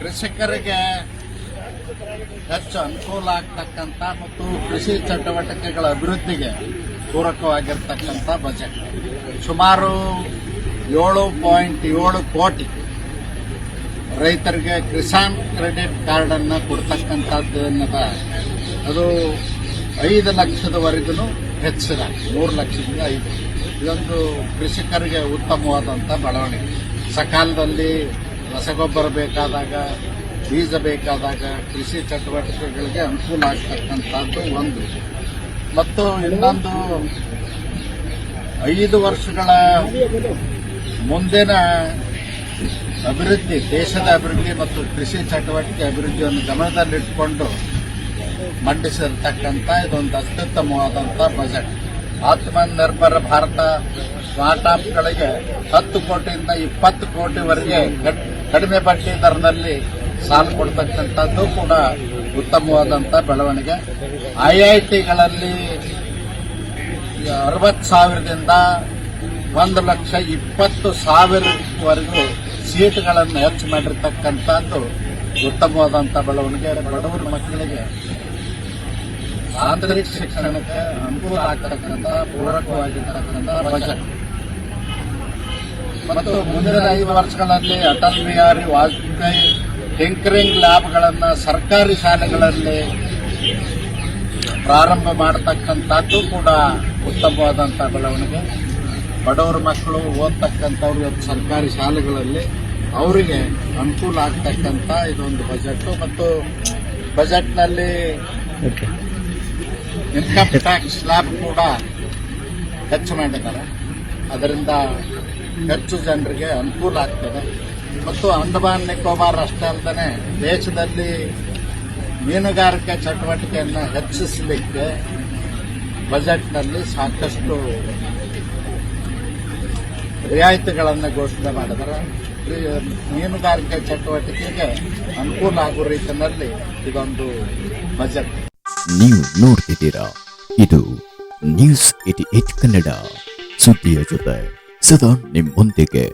ಕೃಷಿಕರಿಗೆ ಹೆಚ್ಚು ಅನುಕೂಲ ಆಗ್ತಕ್ಕಂಥ ಮತ್ತು ಕೃಷಿ ಚಟುವಟಿಕೆಗಳ ಅಭಿವೃದ್ಧಿಗೆ ಪೂರಕವಾಗಿರ್ತಕ್ಕಂಥ ಬಜೆಟ್ ಸುಮಾರು ಏಳು ಪಾಯಿಂಟ್ ಏಳು ಕೋಟಿ ರೈತರಿಗೆ ಕಿಸಾನ್ ಕ್ರೆಡಿಟ್ ಕಾರ್ಡನ್ನು ಕೊಡ್ತಕ್ಕಂಥದ್ದು ಅನ್ನದ ಅದು ಐದು ಲಕ್ಷದವರೆಗೂ ಹೆಚ್ಚಿದ. ಮೂರು ಲಕ್ಷದಿಂದ ಐದು. ಇದೊಂದು ಕೃಷಿಕರಿಗೆ ಉತ್ತಮವಾದಂಥ ಬೆಳವಣಿಗೆ. ಸಕಾಲದಲ್ಲಿ ರಸಗೊಬ್ಬರ ಬೇಕಾದಾಗ, ಬೀಜ ಬೇಕಾದಾಗ ಕೃಷಿ ಚಟುವಟಿಕೆಗಳಿಗೆ ಅನುಕೂಲ ಆಗ್ತಕ್ಕಂಥದ್ದು ಒಂದು. ಮತ್ತು ಇನ್ನೊಂದು, ಐದು ವರ್ಷಗಳ ಮುಂದಿನ ಅಭಿವೃದ್ಧಿ, ದೇಶದ ಅಭಿವೃದ್ಧಿ ಮತ್ತು ಕೃಷಿ ಚಟುವಟಿಕೆ ಅಭಿವೃದ್ಧಿಯನ್ನು ಗಮನದಲ್ಲಿಟ್ಟುಕೊಂಡು ಮಂಡಿಸಿರ್ತಕ್ಕಂಥ ಇದೊಂದು ಅತ್ಯುತ್ತಮವಾದಂಥ ಬಜೆಟ್. ಆತ್ಮನಿರ್ಭರ ಭಾರತ ಸ್ಟಾರ್ಟ್ಅಪ್ಗಳಿಗೆ ಹತ್ತು ಕೋಟಿಯಿಂದ ಇಪ್ಪತ್ತು ಕೋಟಿವರೆಗೆ ಕಡ್- ಕಡಿಮೆ ಬಡ್ಡಿ ದರದಲ್ಲಿ ಸಾಲ ಕೊಡ್ತಕ್ಕಂಥದ್ದು ಕೂಡ ಉತ್ತಮವಾದಂಥ ಬೆಳವಣಿಗೆ. ಐ ಐ ಟಿಗಳಲ್ಲಿ ಅರವತ್ತು ಸಾವಿರದಿಂದ ಒಂದು ಲಕ್ಷ ಇಪ್ಪತ್ತು ಸಾವಿರವರೆಗೂ ಸೀಟ್ಗಳನ್ನು ಹೆಚ್ಚು ಮಾಡಿರ್ತಕ್ಕಂಥದ್ದು ಉತ್ತಮವಾದಂಥ ಬೆಳವಣಿಗೆ ಬಡವರ ಮಕ್ಕಳಿಗೆ ಆಂತರಿಕ ಶಿಕ್ಷಣಕ್ಕೆ ಅನುಕೂಲ ಆಗ್ತಕ್ಕಂಥ ಪೂರಕವಾಗಿರ್ತಕ್ಕಂಥ ಬಜೆಟ್ ಮತ್ತು ಮುಂದಿನ ಐದು ವರ್ಷಗಳಲ್ಲಿ ಅಟಲ್ ಬಿಹಾರಿ ವಾಜಪೇಯಿ ಟಿಂಕರಿಂಗ್ ಲ್ಯಾಬ್ಗಳನ್ನು ಸರ್ಕಾರಿ ಶಾಲೆಗಳಲ್ಲಿ ಪ್ರಾರಂಭ ಮಾಡತಕ್ಕಂಥದ್ದು ಕೂಡ ಉತ್ತಮವಾದಂಥ ಬೆಳವಣಿಗೆ. ಬಡವರ ಮಕ್ಕಳು ಓದ್ತಕ್ಕಂಥವ್ರು ಇವತ್ತು ಸರ್ಕಾರಿ ಶಾಲೆಗಳಲ್ಲಿ ಅವರಿಗೆ ಅನುಕೂಲ ಆಗ್ತಕ್ಕಂಥ ಇದೊಂದು ಬಜೆಟ್. ಮತ್ತು ಬಜೆಟ್ನಲ್ಲಿ ಇನ್ಕಮ್ ಟ್ಯಾಕ್ಸ್ ಸ್ಲ್ಯಾಬ್ ಕೂಡ ಹೆಚ್ಚು ಮಾಡಿದ್ದಾರೆ. ಅದರಿಂದ ಹೆಚ್ಚು ಜನರಿಗೆ ಅನುಕೂಲ ಆಗ್ತದೆ. ಮತ್ತು ಅಂಡಮಾನ್ ನಿಕೋಬಾರ್ ಅಷ್ಟೇ ಅಲ್ಲದೆ ದೇಶದಲ್ಲಿ ಮೀನುಗಾರಿಕೆ ಚಟುವಟಿಕೆಯನ್ನು ಹೆಚ್ಚಿಸಲಿಕ್ಕೆ ಬಜೆಟ್ನಲ್ಲಿ ಸಾಕಷ್ಟು ರಿಯಾಯಿತಿಗಳನ್ನು ಘೋಷಣೆ ಮಾಡಿದರೆ ಮೀನುಗಾರಿಕೆ ಚಟುವಟಿಕೆಗೆ ಅನುಕೂಲ ಆಗುವ ರೀತಿಯಲ್ಲಿ ಇದೊಂದು ಬಜೆಟ್. ನೀವು ನೋಡ್ತಿದ್ದೀರಾ, ಇದು ನ್ಯೂಸ್ ಏಟಿ ಏಟ್ ಕನ್ನಡ ಸುದ್ದಿಯ ಜೊತೆ. ಸದಾ ನಿಮ್ಮೊಂದಿಗೆ